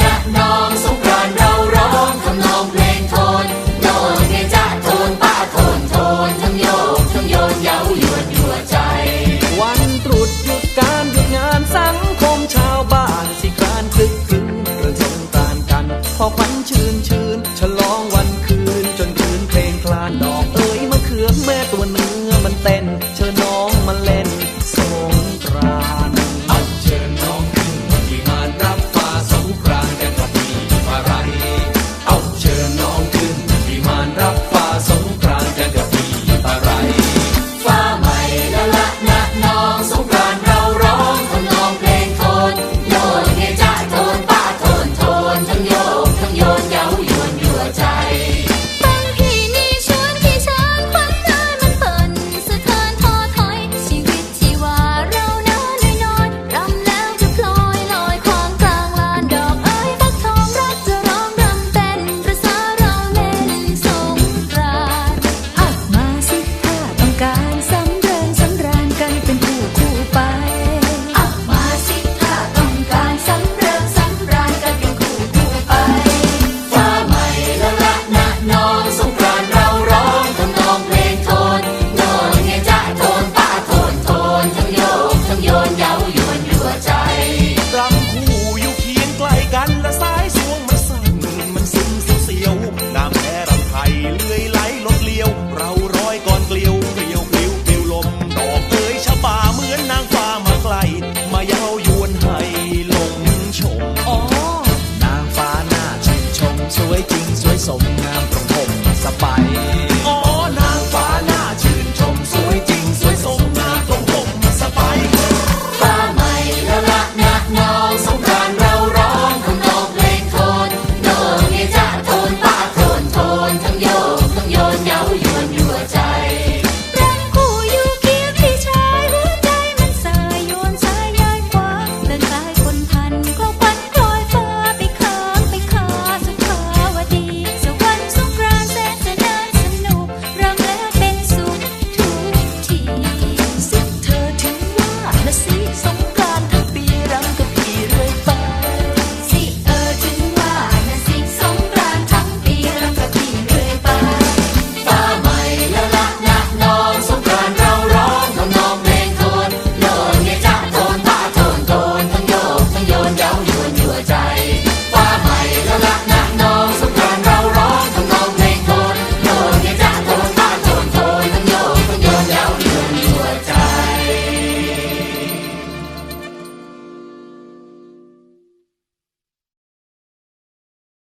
นะองสงกานเราร้องทำนองเพลงโทนโยนเทจ้โทนป้โทนโทนทั้งโยกทั้งโยนย้าหยวนหัวใจ วันตรุษหยุดการหยุดงานสังคมชาวบ้านสิกรานต์คึกคืนเรื่องสงกรานต์กัน พอขวัญชื้นชื้นฉลอง ใจ